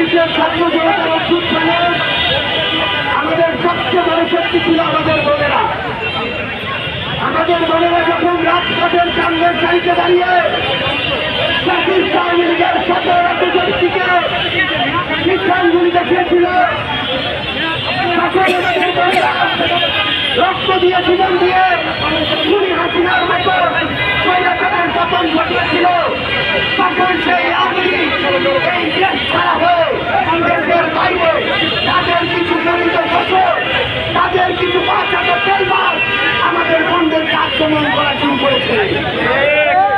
চব্বিশের ছাত্র জনতার আমাদের সবচেয়ে বড় শক্তি ছিল আমাদের বোনেরা। আমাদের বোনেরা যখন রাজপথের সামনের সারিতে দাঁড়িয়ে আওয়ামী লীগের সাথে রাজ্যশক্তিকে শিক্ষাঙ্গুলি দেখিয়েছিল রক্ত দিয়ে জীবন দিয়ে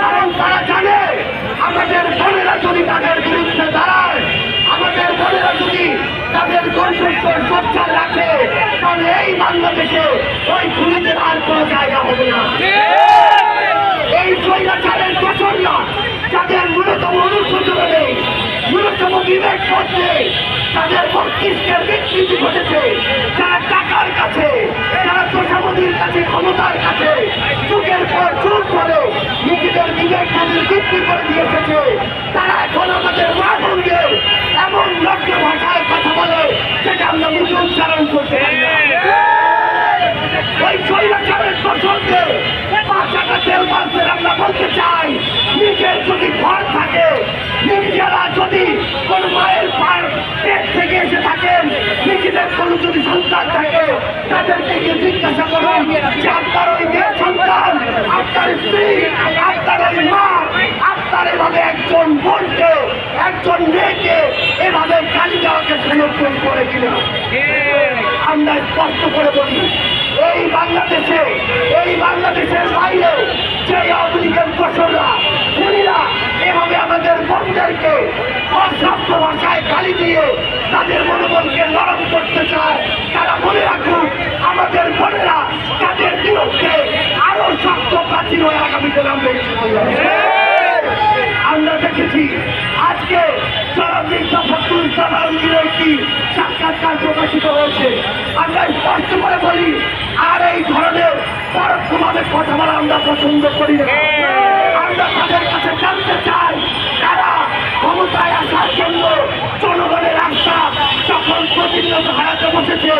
কারণ তারা জানে, আমাদের বোনেরা যদি তাদের বিরুদ্ধে দাঁড়ায়, আমাদের বোনেরা যদি তাদের কণ্ঠস্বর সোচ্চার রাখে, তাহলে এই ওই খুনিদের আর কোনো জায়গা হবে না। এই স্বৈরাচারের দোষররা যাদের ন্যূনতম অনুশোচনা নেই, ন্যূনতম বিবেক করছে তাদের মস্তিষ্কের বিকৃতি ঘটেছে। যারা টাকার কাছে যারা তোষামতির কাছে ক্ষমতার কাছে যুগের পর যুগ ধরে নিজেদের বিবেক বুদ্ধি বিক্রি করে দিয়ে এসেছে তারা এখন আমাদের মা বোনদের এমন লজ্জ ভাষায় কথা বলে যেটা আমরা মুখে উচ্চারণ করতে পারি ওই স্বৈরাচারের ফসলকে জিজ্ঞাসা ওই আপনার ওই মা আপনার এভাবে একজন বোনকে একজন মেয়েকে এভাবে কালী দেওয়াকে সমর্থন করে কিনা আমরা স্পষ্ট করে বলি, এই বাংলাদেশে, এই বাংলাদেশের বাইরে আমরা দেখেছি আজকে ফখরুল ইসলাম আলমগীর একটি সাক্ষাৎকার প্রকাশিত হয়েছে। আমরা স্পষ্ট করে বলি আর এই ধরনের পরোক্ষভাবে কথা বলা আমরা পছন্দ করি না। আমরা তাদের কাছে জানতে চাই তারা ক্ষমতায় আসার জন্য জনগণের রাস্তা যখন প্রতিনিয়ত হারাতে বসেছে।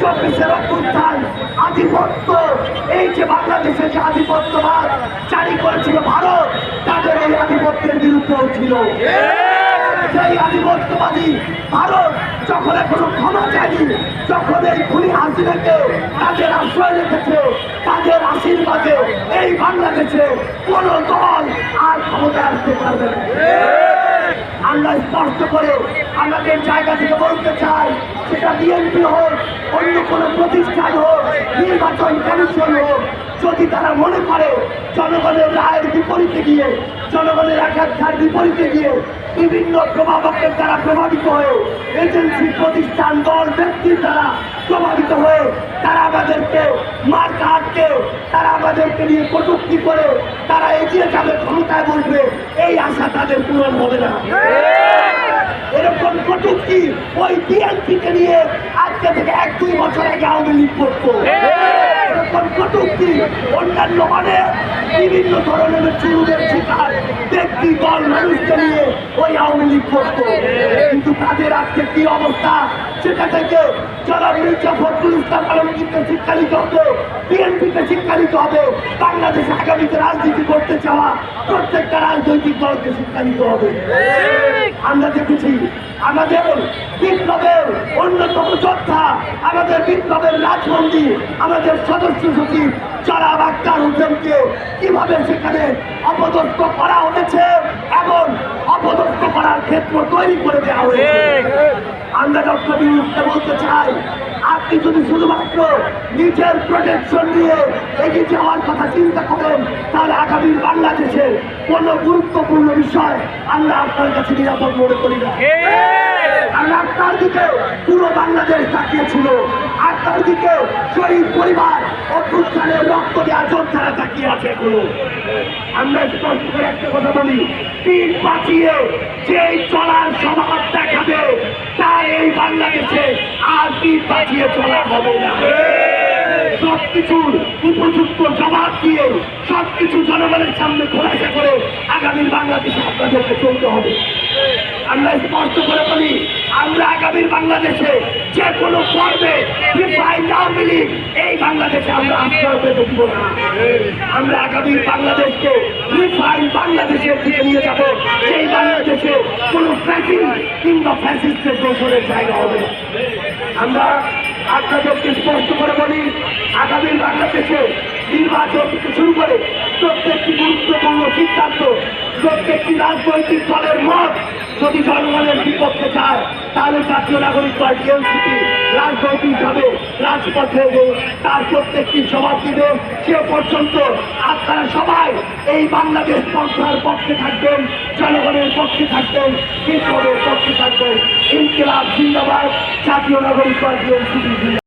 চব্বিশের বিরুদ্ধে ছিল ভারত, তাদের এই আধিপত্যের বিরুদ্ধেও ছিল। সেই আধিপত্যবাদী ভারত যখন এখনও ক্ষমা চায়নি, যখন এই খুনি হাসিনাকে তাদের আশ্রয় রেখেছে, তাদের বাংলাদেশে কোন দল আর ক্ষমতা আসতে পারবে না। আমরা স্পষ্ট করে আমাদের জায়গা থেকে বলতে চাই, সেটা বিএনপি হোক, অন্য কোনো প্রতিষ্ঠান হোক নির্বাচন কমিশন হোক যদি তারা মনে করে জনগণের রায়ের বিপরীতে গিয়ে জনগণের আকাঙ্ক্ষার বিপরীতে গিয়ে বিভিন্ন প্রভাবকের দ্বারা প্রভাবিত হয়ে এজেন্সি প্রতিষ্ঠান দল ব্যক্তির দ্বারা প্রভাবিত হয়ে তারা আমাদেরকে মার কাটকে তারা আমাদেরকে নিয়ে কটুক্তি করে তারা এগিয়ে যাবে ক্ষমতায় বসবে এই আশা তাদের পূরণ হবে না। এরকম কটুক্তি ওই বিএনপিকে নিয়ে থেকে এক দুই বছরে আগে লীগ করতো। কটুক্তি, অন্যান্য মানে বিভিন্ন ধরনের চুরুদের শিকার, ব্যক্তি, দল, মানুষকে নিয়ে ওই আওয়ামী লীগ করতো। কিন্তু তাদের আজকে কি অবস্থা? সেটা থেকে জনাব মির্জা ফখরুল ইসলাম আলমগীরকে শিক্ষা নিতে হবে, বিএনপিকে শিক্ষা নিতে হবে, বাংলাদেশে আগামীতে রাজনীতি করতে চাওয়া প্রত্যেকটা রাজনৈতিক দলকে শিক্ষা নিতে হবে। আমরা দেখেছি, আমাদের বিপ্লবের অন্যতম যোদ্ধা আমাদের বিপ্লবের রাজবন্দী, আমাদের সদস্য সচিব যারা আক্তার হোসেনকে কীভাবে সেখানে অপদস্থ করা হয়েছে এবং অপদস্থ করার ক্ষেত্র তৈরি করে দেওয়া হয়েছে। আমরা ডক্টর ইউনুসকে বলতে চাই, আপনি যদি শুধুমাত্র নিজের প্রোটেকশন নিয়ে এগিয়ে যাওয়ার কথা চিন্তা করেন, তাহলে আগামী বাংলাদেশের কোনো গুরুত্বপূর্ণ বিষয় আমরা আপনার কাছে নিরাপদ মনে করি না। আমরা আপনার দিকে আপনার দিকে শহীদ পরিবার অভ্যুত্থানের রক্ত দেওয়ার যোদ্ধারা তাকিয়ে আছে এখনও। আমরা স্পষ্ট করে একটা কথা বলি পিঠ বাঁচিয়ে যে চলার স্বভাব দেখাবে তার এই বাংলাদেশে আর পিঠ বাঁচিয়ে চলা হবে না। সবকিছুর উপযুক্ত জবাব দিয়ে সবকিছু জনগণের সামনে খোলাসা করে আগামীর বাংলাদেশে আপনাদেরকে চলতে হবে। আমরা স্পষ্ট করে বলি, আমরা আগামীর বাংলাদেশে যে কোনো পর্বে রিফাইন আওয়ামী লীগ এই বাংলাদেশে আমরা আশ্রয় দিব না। আমরা আগামীর বাংলাদেশকে রিফাইন বাংলাদেশের দিকে নিয়ে যাব সেই বাংলাদেশে কোনো ফ্যাসিং কিংবা ফ্যাসিস্টের দোষণের জায়গা হবে না। আমরা আপনাদেরকে স্পষ্ট করে বলি, আগামী বাংলাদেশে নির্বাচন থেকে শুরু করে প্রত্যেকটি গুরুত্বপূর্ণ সিদ্ধান্ত, প্রত্যেকটি রাজনৈতিক দলের মত যদি জনগণের বিপক্ষে যায়, তাহলে জাতীয় নাগরিক পার্টি এনসিপি রাজনৈতিকভাবে রাজপথে তার প্রত্যেকটি জবাব দিবে। সে পর্যন্ত আপনারা সবাই এই বাংলাদেশ পন্থার পক্ষে থাকবেন, জনগণের পক্ষে থাকবেন কৃষকের পক্ষে থাকবেন। ইনকিলাব জিন্দাবাদ, জাতীয় নাগরিক পার্টি এনসিপি